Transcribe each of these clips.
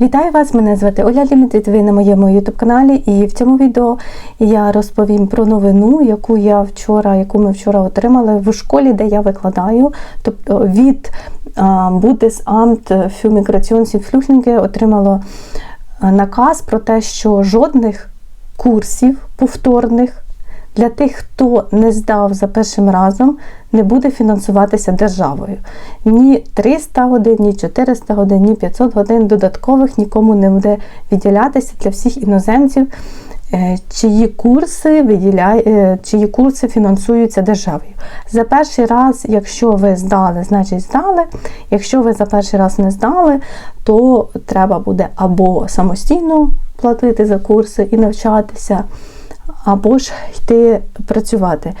Вітаю вас! Мене звати Оля Лімітрід, ви на моєму youtube каналі і в цьому відео я розповім про новину, яку я вчора, яку ми вчора отримали в школі, де я викладаю. Тобто від Bundesamt für Migrationsflüchtlinge отримало наказ про те, що жодних курсів повторних для тих, хто не здав за першим разом, не буде фінансуватися державою. Ні 300 годин, ні 400 годин, ні 500 годин додаткових нікому не буде відділятися для всіх іноземців, е, чиї курси виділяє, е, чиї курси фінансуються державою. За перший раз, якщо ви здали, значить здали. Якщо ви за перший раз не здали, то треба буде або самостійно платити за курси і навчатися або ж йти працювати.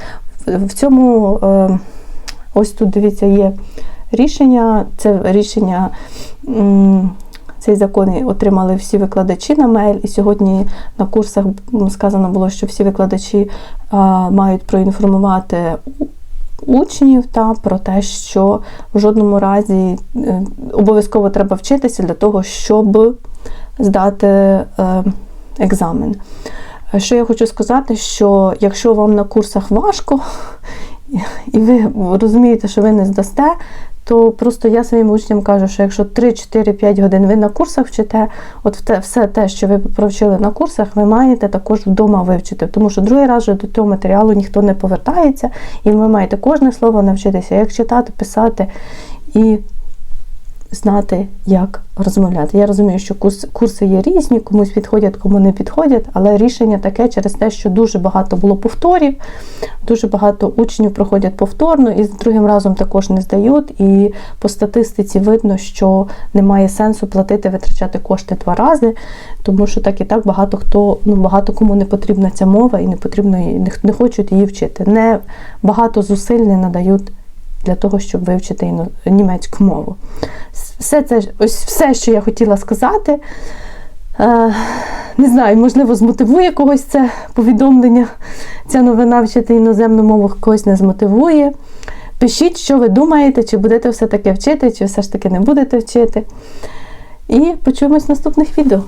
В цьому е, ось тут дивіться є рішення. Це рішення. Цей закон отримали всі викладачі на мейл, і сьогодні на курсах сказано було, що всі викладачі мають проінформувати учнів та про те, що в жодному разі е, обов'язково треба вчитися для того, щоб здати е, екзамен. Що я хочу сказати, що якщо вам на курсах важко, і ви розумієте, що ви не здасте, то просто я своїм учням кажу, що якщо 3-4-5 годин ви на курсах вчите, от те, все те, що ви провчили на курсах, ви маєте також вдома вивчити. Тому що другий раз вже до того матеріалу ніхто не повертається, і ви маєте кожне слово навчитися, як читати, писати і знати, як розмовляти. Я розумію, що курси є різні, комусь підходять, кому не підходять, але рішення таке через те, що дуже багато було повторів, дуже багато учнів проходять повторно і з другим разом також не здають. І по статистиці видно, що немає сенсу платити, витрачати кошти два рази, тому що так і так багато хто, ну багато кому не потрібна ця мова і не потрібно не, не хочуть її вчити. Не багато зусиль не надають для того, щоб вивчити німецьку мову. Все це ось все, що я хотіла сказати. Е, не знаю, можливо, змотивує когось це повідомлення, ця новина вчити іноземну мову когось не змотивує. Пишіть, що ви думаєте, чи будете все-таки вчити, чи все ж таки не будете вчити. І почуємось в наступних відео.